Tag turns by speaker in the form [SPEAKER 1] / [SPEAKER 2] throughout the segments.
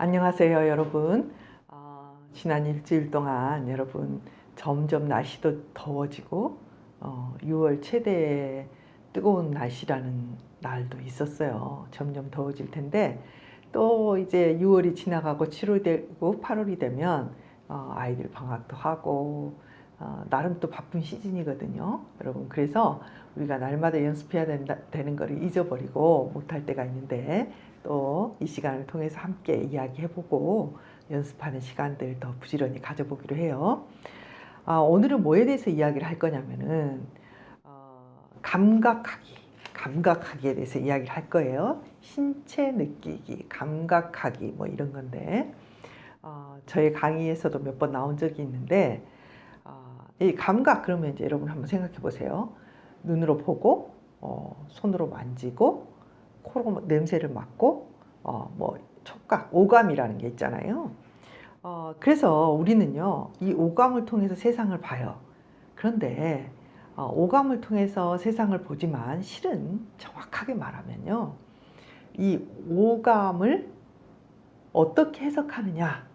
[SPEAKER 1] 안녕하세요, 여러분. 어, 지난 일주일 동안 여러분 점점 날씨도 더워지고 어, 6월 최대 뜨거운 날씨라는 날도 있었어요. 점점 더워질 텐데 또 이제 6월이 지나가고 7월이 되고 8월이 되면 어, 아이들 방학도 하고 어, 나름 또 바쁜 시즌이거든요. 여러분 그래서 우리가 날마다 연습해야 된다, 되는 거를 잊어버리고 못할 때가 있는데 또 이 시간을 통해서 함께 이야기해보고 연습하는 시간들 더 부지런히 가져보기로 해요. 아, 오늘은 뭐에 대해서 이야기를 할 거냐면은 어, 감각하기, 감각하기에 대해서 이야기를 할 거예요. 신체 느끼기, 감각하기 뭐 이런 건데 어, 저희 강의에서도 몇 번 나온 적이 있는데 어, 이 감각 그러면 이제 여러분 한번 생각해 보세요. 눈으로 보고 어, 손으로 만지고 코로 뭐 냄새를 맡고 어, 뭐 촉각, 오감이라는 게 있잖아요. 어, 그래서 우리는요, 이 오감을 통해서 세상을 봐요. 그런데 어, 오감을 통해서 세상을 보지만 실은 정확하게 말하면요, 이 오감을 어떻게 해석하느냐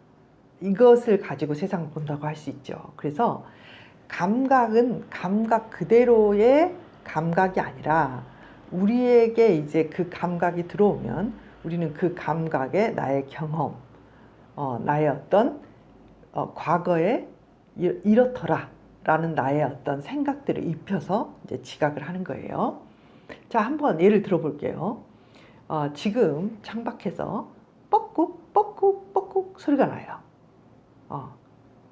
[SPEAKER 1] 이것을 가지고 세상을 본다고 할 수 있죠. 그래서 감각은 감각 그대로의 감각이 아니라 우리에게 이제 그 감각이 들어오면 우리는 그 감각에 나의 경험, 어, 나의 어떤 어, 과거에 이- 이렇더라 라는 나의 어떤 생각들을 입혀서 이제 지각을 하는 거예요. 자, 한번 예를 들어볼게요. 어, 지금 창밖에서 뻑꾹 뻑꾹 뻑꾹 소리가 나요. 어,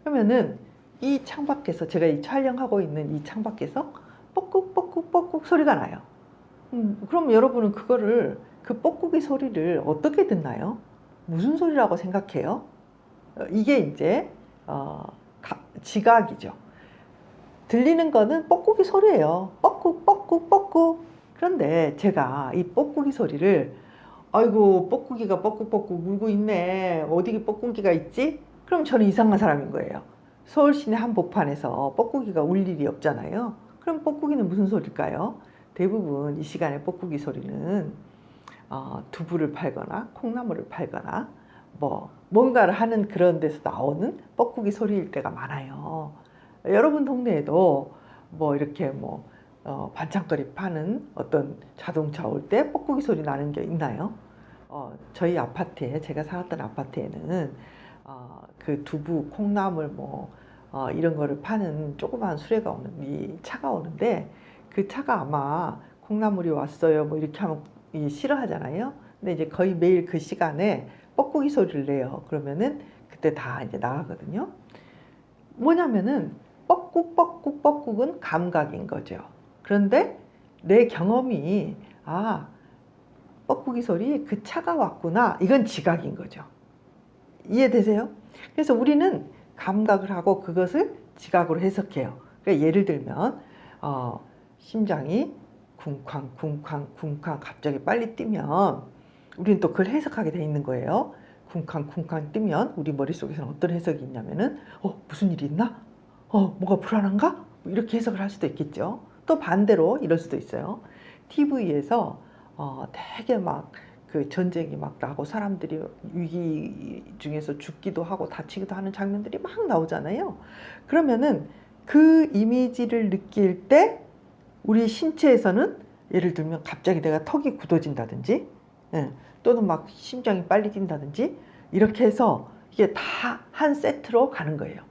[SPEAKER 1] 그러면은 이 창밖에서 제가 이 촬영하고 있는 이 창밖에서 뻑꾹 소리가 나요. 음, 그럼 여러분은 그거를 그 뻑꾹이 소리를 어떻게 듣나요? 무슨 소리라고 생각해요? 어, 이게 이제 어, 가- 지각이죠. 들리는 거는 뻑꾹이 소리예요. 뻑꾹 뻑꾹 뻑꾹. 그런데 제가 이 뻑꾹이 소리를 아이고 뻑꾹이가 뻑꾹뻑꾹 울고 있네. 어디 뻑꾹이가 있지? 그럼 저는 이상한 사람인 거예요. 서울 시내 한복판에서 뻑꾹이가 울 일이 없잖아요. 그럼 뻑꾹이는 무슨 소리일까요? 대부분 이 시간에 뻑꾹이 소리는 어, 두부를 팔거나 콩나물을 팔거나 뭐 뭔가를 하는 그런 데서 나오는 뻐꾸기 소리일 때가 많아요. 여러분 동네에도 뭐 이렇게 뭐 어, 반찬거리 파는 어떤 자동차 올 때 뻐꾸기 소리 나는 게 있나요? 어, 저희 아파트에 제가 살았던 아파트에는 어, 그 두부, 콩나물 뭐 어, 이런 거를 파는 조그마한 수레가 오는 이 차가 오는데 그 차가 아마 콩나물이 왔어요 뭐 이렇게 하면 이 싫어하잖아요. 근데 이제 거의 매일 그 시간에 뻐꾸기 소리를 내요. 그러면은 그때 다 이제 나가거든요. 뭐냐면은 뻐꾹 뻐꾹 뻐꾹은 감각인 거죠. 그런데 내 경험이 아 뻐꾸기 소리 그 차가 왔구나 이건 지각인 거죠. 이해되세요? 그래서 우리는 감각을 하고 그것을 지각으로 해석해요. 그러니까 예를 들면 어, 심장이 쿵쾅 쿵쾅 쿵쾅 갑자기 빨리 뛰면 우리는 또 그걸 해석하게 돼 있는 거예요. 쿵쾅 쿵쾅 뛰면 우리 머릿속에서는 어떤 해석이 있냐면은 어 무슨 일이 있나? 어 뭐가 불안한가? 뭐 이렇게 해석을 할 수도 있겠죠. 또 반대로 이럴 수도 있어요. TV에서 어 되게 막 그 전쟁이 막 나고 사람들이 위기 중에서 죽기도 하고 다치기도 하는 장면들이 막 나오잖아요. 그러면은 그 이미지를 느낄 때 우리 신체에서는 예를 들면 갑자기 내가 턱이 굳어진다든지 예, 또는 막 심장이 빨리 뛴다든지 이렇게 해서 이게 다 한 세트로 가는 거예요.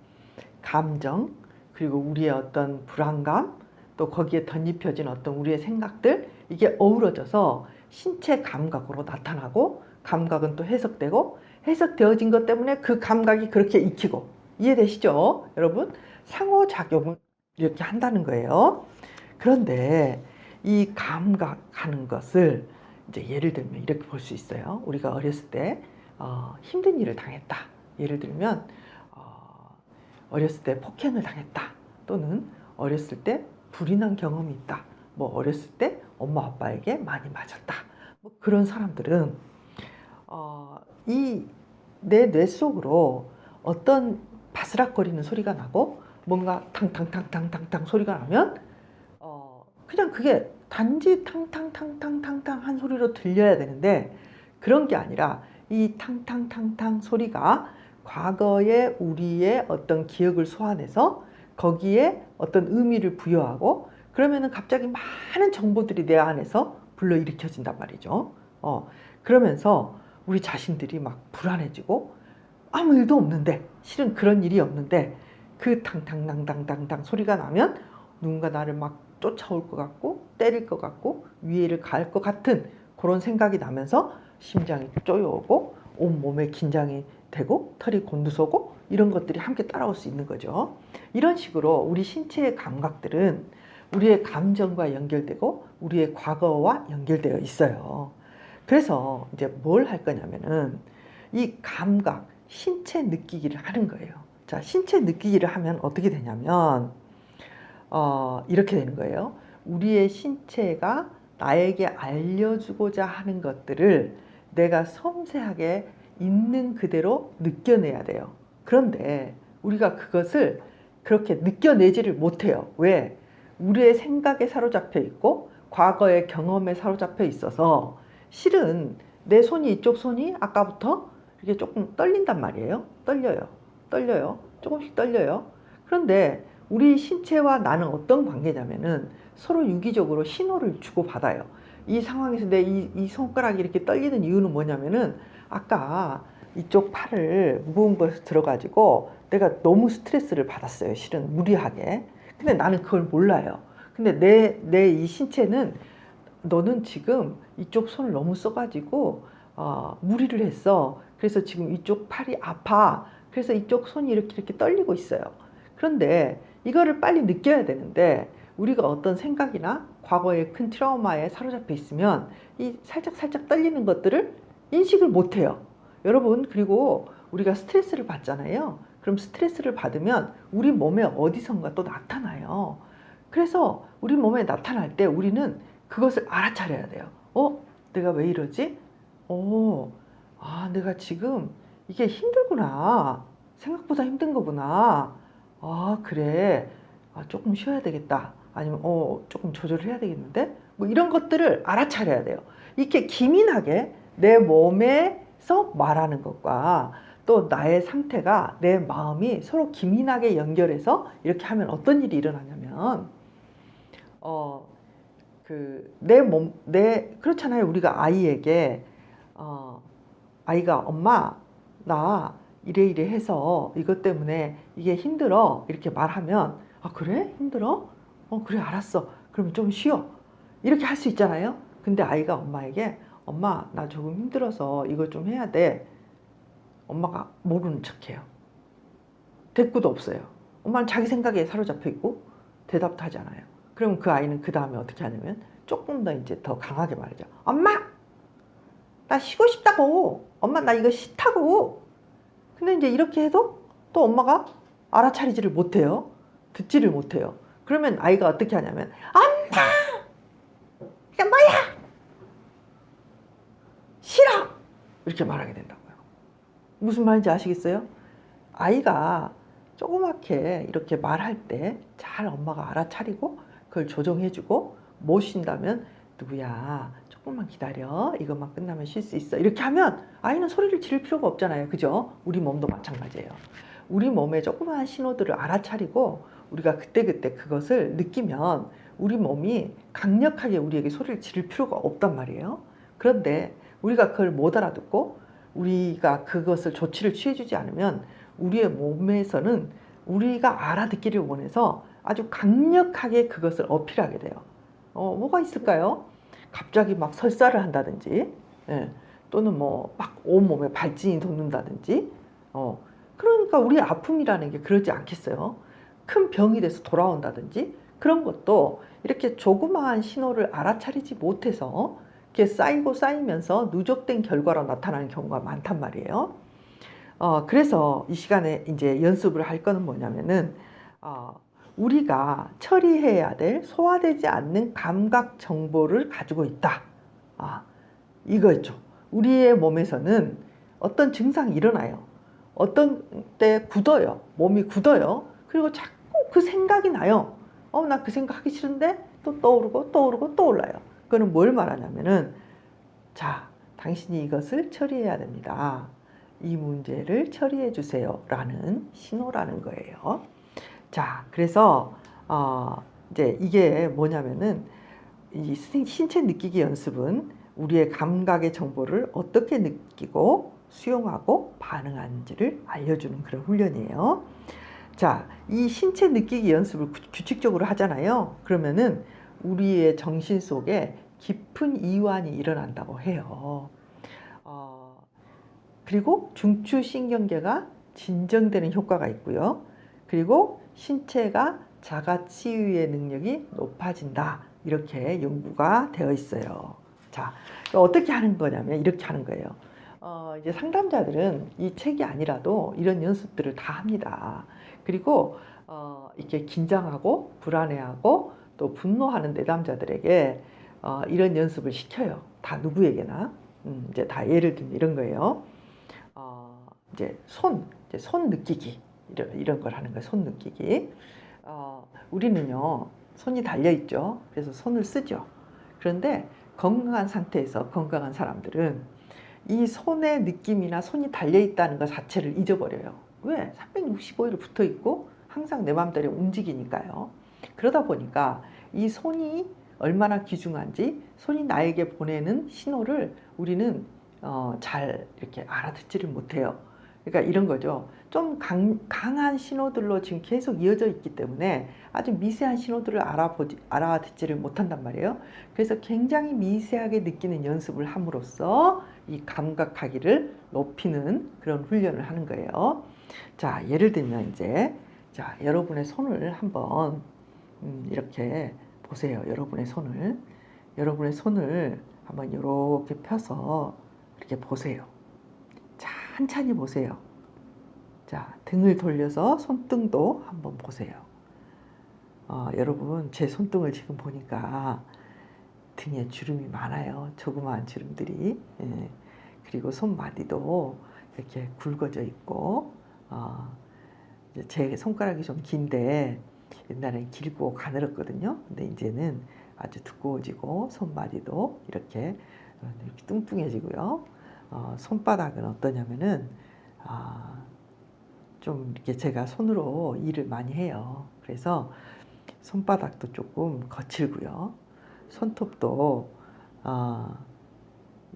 [SPEAKER 1] 감정 그리고 우리의 어떤 불안감 또 거기에 덧입혀진 어떤 우리의 생각들 이게 어우러져서 신체 감각으로 나타나고 감각은 또 해석되고 해석되어진 것 때문에 그 감각이 그렇게 익히고 이해되시죠? 여러분 상호작용을 이렇게 한다는 거예요. 그런데 이 감각하는 것을 이제 예를 들면 이렇게 볼 수 있어요. 우리가 어렸을 때 어, 힘든 일을 당했다. 예를 들면 어, 어렸을 때 폭행을 당했다. 또는 어렸을 때 불이 난 경험이 있다. 뭐 어렸을 때 엄마 아빠에게 많이 맞았다. 뭐 그런 사람들은 어, 이 내 뇌 속으로 어떤 바스락거리는 소리가 나고 뭔가 탕탕탕탕탕탕 소리가 나면 어, 그냥 그게 단지 탕탕탕탕탕탕 한 소리로 들려야 되는데 그런 게 아니라 이 탕탕탕탕 소리가 과거의 우리의 어떤 기억을 소환해서 거기에 어떤 의미를 부여하고 그러면은 갑자기 많은 정보들이 내 안에서 불러일으켜진단 말이죠. 어, 그러면서 우리 자신들이 막 불안해지고 아무 일도 없는데 실은 그런 일이 없는데 그 탕탕당당당당 소리가 나면 누군가 나를 막 쫓아올 것 같고 때릴 것 같고 위해를 가할 것 같은 그런 생각이 나면서 심장이 쪼여오고 온 몸에 긴장이 되고 털이 곤두서고 이런 것들이 함께 따라올 수 있는 거죠. 이런 식으로 우리 신체의 감각들은 우리의 감정과 연결되고 우리의 과거와 연결되어 있어요. 그래서 이제 뭘 할 거냐면은 이 감각, 신체 느끼기를 하는 거예요. 자, 신체 느끼기를 하면 어떻게 되냐면 어, 이렇게 되는 거예요. 우리의 신체가 나에게 알려주고자 하는 것들을 내가 섬세하게 있는 그대로 느껴내야 돼요. 그런데 우리가 그것을 그렇게 느껴내지를 못해요. 왜? 우리의 생각에 사로잡혀 있고 과거의 경험에 사로잡혀 있어서 실은 내 손이 이쪽 손이 아까부터 이렇게 조금 떨린단 말이에요. 떨려요. 떨려요. 조금씩 떨려요. 그런데 우리 신체와 나는 어떤 관계냐면은 서로 유기적으로 신호를 주고 받아요. 이 상황에서 내 이 이 손가락이 이렇게 떨리는 이유는 뭐냐면은 아까 이쪽 팔을 무거운 것을 들어가지고 내가 너무 스트레스를 받았어요. 실은 무리하게. 근데 나는 그걸 몰라요. 근데 내 내 이 신체는 너는 지금 이쪽 손을 너무 써가지고 어, 무리를 했어. 그래서 지금 이쪽 팔이 아파. 그래서 이쪽 손이 이렇게 이렇게 떨리고 있어요. 그런데 이거를 빨리 느껴야 되는데 우리가 어떤 생각이나 과거의 큰 트라우마에 사로잡혀 있으면 이 살짝 살짝 떨리는 것들을 인식을 못 해요. 여러분 그리고 우리가 스트레스를 받잖아요. 그럼 스트레스를 받으면 우리 몸에 어디선가 또 나타나요. 그래서 우리 몸에 나타날 때 우리는 그것을 알아차려야 돼요. 어? 내가 왜 이러지? 어, 아, 내가 지금 이게 힘들구나. 생각보다 힘든 거구나. 아, 그래. 아, 조금 쉬어야 되겠다. 아니면, 어, 조금 조절을 해야 되겠는데? 뭐 이런 것들을 알아차려야 돼요. 이렇게 기민하게 내 몸에서 말하는 것과 또 나의 상태가 내 마음이 서로 기민하게 연결해서 이렇게 하면 어떤 일이 일어나냐면, 어, 그, 내 몸, 내, 그렇잖아요. 우리가 아이에게, 어, 아이가 엄마, 나 이래 이래 해서 이것 때문에 이게 힘들어. 이렇게 말하면, 아, 그래? 힘들어? 어, 그래, 알았어. 그러면 좀 쉬어. 이렇게 할 수 있잖아요. 근데 아이가 엄마에게, 엄마, 나 조금 힘들어서 이거 좀 해야 돼. 엄마가 모르는 척 해요. 대꾸도 없어요. 엄마는 자기 생각에 사로잡혀 있고 대답도 하지 않아요. 그럼 그 아이는 그 다음에 어떻게 하냐면 조금 더 이제 더 강하게 말하죠. 엄마! 나 쉬고 싶다고! 엄마, 나 이거 싫다고! 근데 이제 이렇게 해도 또 엄마가 알아차리지를 못해요. 듣지를 못해요. 그러면 아이가 어떻게 하냐면, 엄마! 이게 뭐야! 싫어! 이렇게 말하게 된다고요. 무슨 말인지 아시겠어요? 아이가 조그맣게 이렇게 말할 때 잘 엄마가 알아차리고 그걸 조정해주고 못 쉰다면 누구야? 조금만 기다려. 이것만 끝나면 쉴 수 있어. 이렇게 하면 아이는 소리를 지를 필요가 없잖아요. 그죠? 우리 몸도 마찬가지예요. 우리 몸의 조그마한 신호들을 알아차리고 우리가 그때그때 그것을 느끼면 우리 몸이 강력하게 우리에게 소리를 지를 필요가 없단 말이에요. 그런데 우리가 그걸 못 알아듣고 우리가 그것을 조치를 취해주지 않으면 우리의 몸에서는 우리가 알아듣기를 원해서 아주 강력하게 그것을 어필하게 돼요. 어, 뭐가 있을까요? 갑자기 막 설사를 한다든지, 예, 또는 뭐 막 온몸에 발진이 돋는다든지, 어, 그러니까 우리 아픔이라는 게 그러지 않겠어요? 큰 병이 돼서 돌아온다든지, 그런 것도 이렇게 조그마한 신호를 알아차리지 못해서 이렇게 쌓이고 쌓이면서 누적된 결과로 나타나는 경우가 많단 말이에요. 어, 그래서 이 시간에 이제 연습을 할 거는 뭐냐면은, 어, 우리가 처리해야 될 소화되지 않는 감각 정보를 가지고 있다. 아, 이거죠. 우리의 몸에서는 어떤 증상이 일어나요. 어떤 때 굳어요. 몸이 굳어요. 그리고 자꾸 그 생각이 나요. 어, 나 그 생각 하기 싫은데 또 떠오르고 떠오르고 떠올라요. 그거는 뭘 말하냐면은 자, 당신이 이것을 처리해야 됩니다. 이 문제를 처리해 주세요. 라는 신호라는 거예요. 자, 그래서, 어, 이제 이게 뭐냐면은 이 신- 신체 느끼기 연습은 우리의 감각의 정보를 어떻게 느끼고 수용하고 반응하는지를 알려주는 그런 훈련이에요. 자, 이 신체 느끼기 연습을 구- 규칙적으로 하잖아요. 그러면은 우리의 정신 속에 깊은 이완이 일어난다고 해요. 어, 그리고 중추신경계가 진정되는 효과가 있고요. 그리고 신체가 자가 치유의 능력이 높아진다. 이렇게 연구가 되어 있어요. 자, 어떻게 하는 거냐면 이렇게 하는 거예요. 어, 이제 상담자들은 이 책이 아니라도 이런 연습들을 다 합니다. 그리고 어, 이렇게 긴장하고 불안해하고 또 분노하는 내담자들에게 어, 이런 연습을 시켜요. 다 누구에게나. 음, 이제 다 예를 들면 이런 거예요. 어, 이제 손, 이제 손 느끼기 이런 이런 걸 하는 거예요. 손 느끼기. 어, 우리는요 손이 달려 있죠. 그래서 손을 쓰죠. 그런데 건강한 상태에서 건강한 사람들은 이 손의 느낌이나 손이 달려 있다는 것 자체를 잊어버려요. 왜? 365일 붙어 있고 항상 내 마음대로 움직이니까요. 그러다 보니까 이 손이 얼마나 귀중한지 손이 나에게 보내는 신호를 우리는 어, 잘 이렇게 알아듣지를 못해요. 그러니까 이런 거죠. 좀 강, 강한 신호들로 지금 계속 이어져 있기 때문에 아주 미세한 신호들을 알아보지, 알아듣지를 못한단 말이에요. 그래서 굉장히 미세하게 느끼는 연습을 함으로써 이 감각하기를 높이는 그런 훈련을 하는 거예요. 자, 예를 들면 이제 자, 여러분의 손을 한번 음, 이렇게 보세요. 여러분의 손을 여러분의 손을 한번 이렇게 펴서 이렇게 보세요. 천천히 보세요. 자, 등을 돌려서 손등도 한번 보세요. 어, 여러분, 제 손등을 지금 보니까 등에 주름이 많아요. 조그마한 주름들이. 예. 그리고 손마디도 이렇게 굵어져 있고, 어, 제 손가락이 좀 긴데, 옛날엔 길고 가늘었거든요. 근데 이제는 아주 두꺼워지고, 손마디도 이렇게, 어, 이렇게 뚱뚱해지고요. 어, 손바닥은 어떠냐면은, 아, 좀 이렇게 제가 손으로 일을 많이 해요. 그래서 손바닥도 조금 거칠고요. 손톱도 아,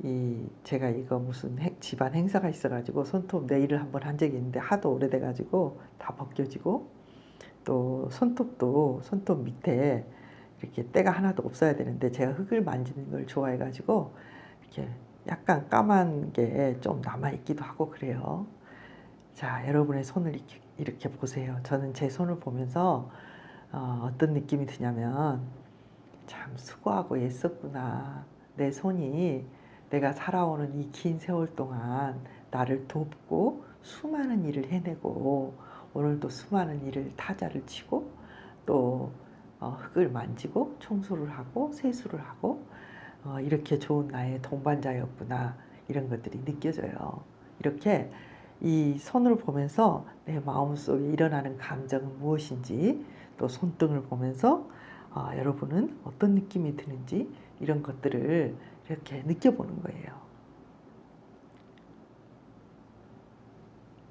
[SPEAKER 1] 이 제가 이거 무슨 행- 집안 행사가 있어가지고 손톱 네일을 한번 한 적이 있는데 하도 오래돼가지고 다 벗겨지고 또 손톱도 손톱 밑에 이렇게 때가 하나도 없어야 되는데 제가 흙을 만지는 걸 좋아해가지고 이렇게 약간 까만 게 좀 남아 있기도 하고 그래요. 자, 여러분의 손을 이렇게, 이렇게 보세요. 저는 제 손을 보면서 어, 어떤 느낌이 드냐면 참 수고하고 애썼구나. 내 손이 내가 살아오는 이 긴 세월 동안 나를 돕고 수많은 일을 해내고 오늘도 수많은 일을 타자를 치고 또 어, 흙을 만지고 청소를 하고 세수를 하고 어, 이렇게 좋은 나의 동반자였구나 이런 것들이 느껴져요. 이렇게 이 손을 보면서 내 마음속에 일어나는 감정은 무엇인지 또 손등을 보면서 아, 여러분은 어떤 느낌이 드는지 이런 것들을 이렇게 느껴보는 거예요.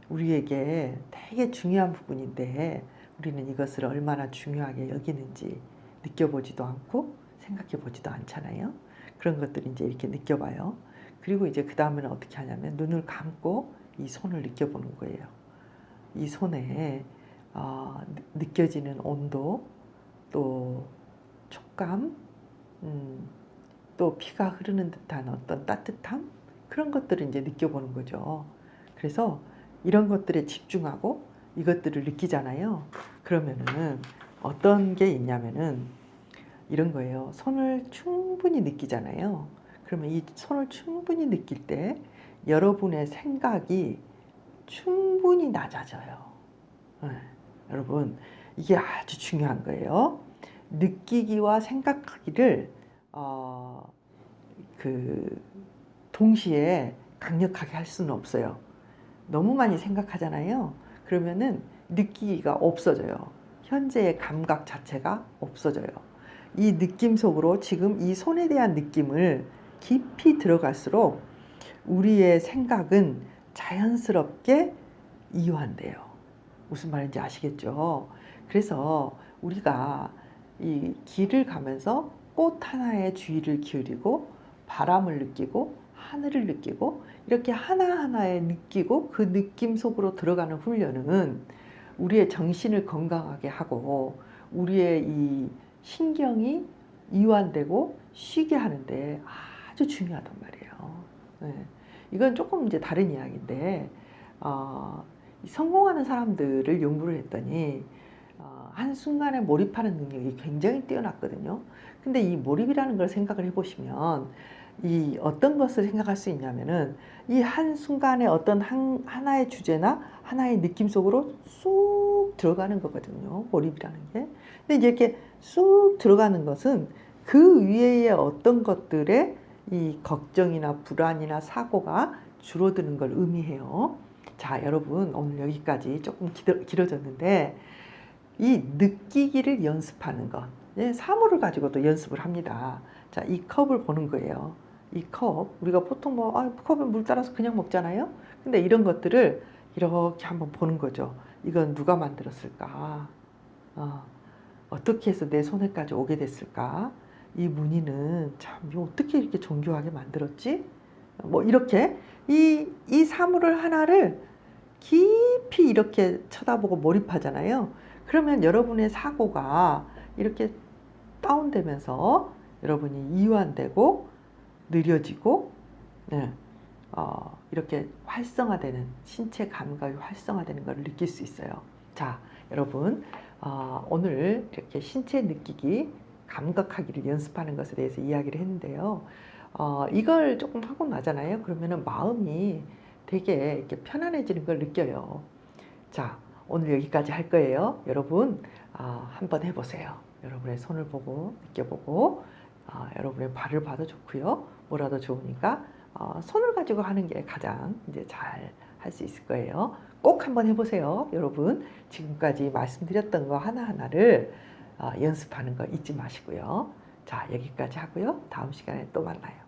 [SPEAKER 1] 우리에게 되게 중요한 부분인데 우리는 이것을 얼마나 중요하게 여기는지 느껴보지도 않고 생각해 보지도 않잖아요. 그런 것들을 이제 이렇게 느껴봐요. 그리고 이제 그 다음에는 어떻게 하냐면 눈을 감고 이 손을 느껴보는 거예요. 이 손에 어, 느- 느껴지는 온도, 또 촉감, 음, 또 피가 흐르는 듯한 어떤 따뜻함 그런 것들을 이제 느껴보는 거죠. 그래서 이런 것들에 집중하고 이것들을 느끼잖아요. 그러면은 어떤 게 있냐면은 이런 거예요. 손을 충분히 느끼잖아요. 그러면 이 손을 충분히 느낄 때 여러분의 생각이 충분히 낮아져요. 네, 여러분, 이게 아주 중요한 거예요. 느끼기와 생각하기를, 어, 그, 동시에 강력하게 할 수는 없어요. 너무 많이 생각하잖아요. 그러면은 느끼기가 없어져요. 현재의 감각 자체가 없어져요. 이 느낌 속으로 지금 이 손에 대한 느낌을 깊이 들어갈수록 우리의 생각은 자연스럽게 이완돼요. 무슨 말인지 아시겠죠? 그래서 우리가 이 길을 가면서 꽃 하나에 주의를 기울이고 바람을 느끼고 하늘을 느끼고 이렇게 하나하나에 느끼고 그 느낌 속으로 들어가는 훈련은 우리의 정신을 건강하게 하고 우리의 이 신경이 이완되고 쉬게 하는데 아주 중요하단 말이에요. 네. 이건 조금 이제 다른 이야기인데 어, 이 성공하는 사람들을 연구를 했더니 어, 한 순간에 몰입하는 능력이 굉장히 뛰어났거든요. 근데 이 몰입이라는 걸 생각을 해보시면 이 어떤 것을 생각할 수 있냐면은 이 한 순간에 어떤 한, 하나의 주제나 하나의 느낌 속으로 쑥 들어가는 거거든요. 몰입이라는 게. 근데 이렇게 쑥 들어가는 것은 그 위에 어떤 것들의 이 걱정이나 불안이나 사고가 줄어드는 걸 의미해요. 자, 여러분, 오늘 여기까지 조금 길어, 길어 졌는데, 이 느끼기를 연습하는 것. 예, 사물을 가지고도 연습을 합니다. 자, 이 컵을 보는 거예요. 이 컵, 우리가 보통 뭐, 아, 컵에 물 따라서 그냥 먹잖아요? 근데 이런 것들을 이렇게 한번 보는 거죠. 이건 누가 만들었을까? 어, 어떻게 해서 내 손에까지 오게 됐을까? 이 무늬는 참, 어떻게 이렇게 정교하게 만들었지? 뭐, 이렇게 이, 이 사물을 하나를 깊이 이렇게 쳐다보고 몰입하잖아요. 그러면 여러분의 사고가 이렇게 다운되면서 여러분이 이완되고 느려지고 네, 어, 이렇게 활성화되는 신체 감각이 활성화되는 것을 느낄 수 있어요. 자, 여러분 어, 오늘 이렇게 신체 느끼기 감각하기를 연습하는 것에 대해서 이야기를 했는데요. 어, 이걸 조금 하고 나잖아요. 그러면은 마음이 되게 이렇게 편안해지는 걸 느껴요. 자, 오늘 여기까지 할 거예요. 여러분, 아, 한번 해보세요. 여러분의 손을 보고, 느껴보고, 아, 여러분의 발을 봐도 좋고요. 뭐라도 좋으니까, 어, 손을 가지고 하는 게 가장 이제 잘 할 수 있을 거예요. 꼭 한번 해보세요. 여러분, 지금까지 말씀드렸던 거 하나하나를 어, 연습하는 거 잊지 마시고요. 자, 여기까지 하고요. 다음 시간에 또 만나요.